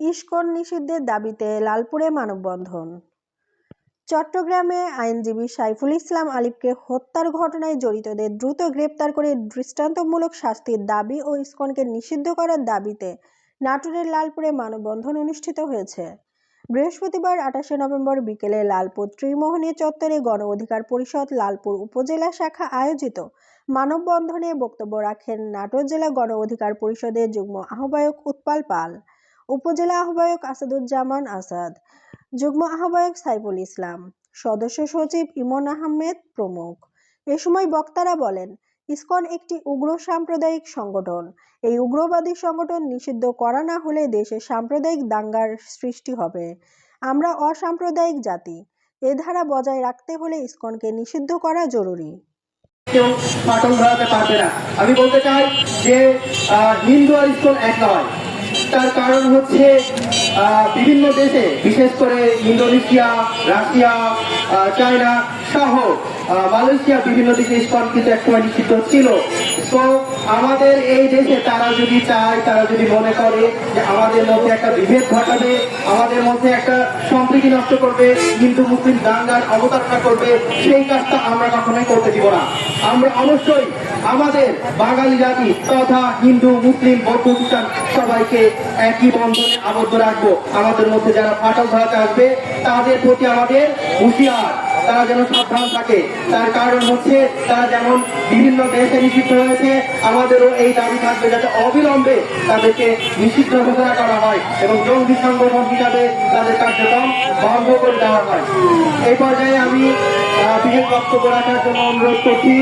ISKCON নিষিদ্ধের দাবিতে লালপুরে মানববন্ধন। চট্টগ্রামে আইনজীবী সাইফুল ইসলাম আলিফকে হত্যার ঘটনায় জড়িতদের দ্রুত গ্রেপ্তার করে দৃষ্টান্তমূলক শাস্তির দাবি ও ইস্কনকে নিষিদ্ধ করার দাবিতে নাটোরের লালপুরে মানববন্ধন অনুষ্ঠিত হয়েছে। বৃহস্পতিবার আঠাশে নভেম্বর বিকেলে লালপুর ত্রিমোহনী চত্বরে গণ অধিকার পরিষদ লালপুর উপজেলা শাখা আয়োজিত মানববন্ধনে বক্তব্য রাখেন নাটোর জেলা গণ অধিকার পরিষদের যুগ্ম আহ্বায়ক উৎপাল পাল। উপজেলা আহ্বায়ক আসাদুজ্জামান আসাদ, যুগ্ম আহ্বায়ক সাইফুল ইসলাম, সদস্য সচিব ইমন আহমেদ প্রমুখ। এ সময় বক্তারা বলেন, ইসকন একটি উগ্র সাম্প্রদায়িক সংগঠন। এই উগ্রবাদী সংগঠন নিষিদ্ধ করা না হলে দেশে সাম্প্রদায়িক দাঙ্গার সৃষ্টি হবে। আমরা অসাম্প্রদায়িক জাতি। এ ধারা বজায় রাখতে হলে ইসকনকে নিষিদ্ধ করা জরুরি। কেউ ধরাতে পারবে না। আমি বলতে চাই যে হিন্দু আর ইসকন এক নয়। তার কারণ হচ্ছে বিভিন্ন দেশে, বিশেষ করে ইন্দোনেশিয়া, রাশিয়া চায়না সহ মালয়েশিয়া বিভিন্ন দেশে ইসকন কিন্তু একসময় নিষিদ্ধ ছিল। তো আমাদের এই দেশে তারা যদি চায়, তারা যদি মনে করে যে আমাদের মধ্যে একটা বিভেদ ঘটাবে, আমাদের মধ্যে একটা সম্প্রীতি নষ্ট করবে, হিন্দু, মুসলিম, দাঙ্গার অবতারণা করবে, সেই কাজটা আমরা কখনোই করতে দিব না। আমরা অবশ্যই আমাদের বাঙালি জাতি তথা হিন্দু, মুসলিম, বৌদ্ধ, খ্রিস্টান সবাইকে একই বন্ধনে আবদ্ধ রাখব। আমাদের মধ্যে যারা ফাটল ধরাতে আসবে, তাদের প্রতি আমাদের হুঁশিয়ার। তারা যেন সাবধান থাকে। তার কারণ হচ্ছে, তারা যেমন বিভিন্ন দেশে নিষিদ্ধ হয়েছে, আমাদেরও এই দাবি থাকবে যাতে অবিলম্বে তাদেরকে নিষিদ্ধ ঘোষণা করা হয় এবং জঙ্গি সংগঠন হিসাবে তাদের কার্যক্রম বন্ধ করে দেওয়া হয়। এই পর্যায়ে আমি বিশেষ বক্তব্য রাখার জন্য অনুরোধ করছি।